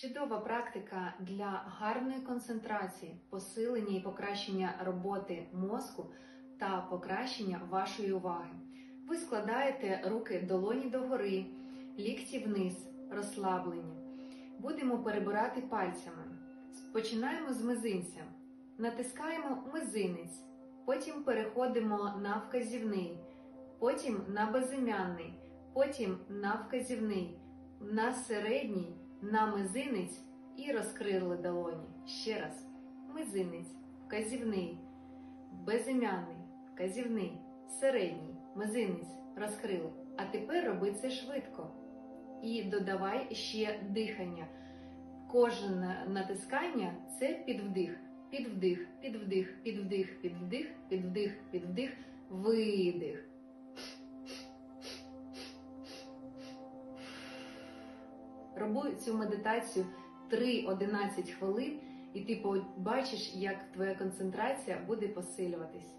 Чудова практика для гарної концентрації, посилення і покращення роботи мозку та покращення вашої уваги. Ви складаєте руки долоні догори, лікті вниз, розслаблені. Будемо перебирати пальцями. Починаємо з мизинця. Натискаємо мизинець, потім переходимо на вказівний, потім на безім'яний, потім на вказівний, на середній, на мизинець і розкрили долоні. Ще раз. Мизинець, вказівний, безім'яний, вказівний, середній, мизинець розкрили. А тепер роби це швидко. І додавай ще дихання. Кожне натискання це підвдих. Підвдих, підвдих, підвдих, підвдих, підвдих, підвдих, видих. Роби цю медитацію 3-11 хвилин, і ти побачиш, як твоя концентрація буде посилюватись.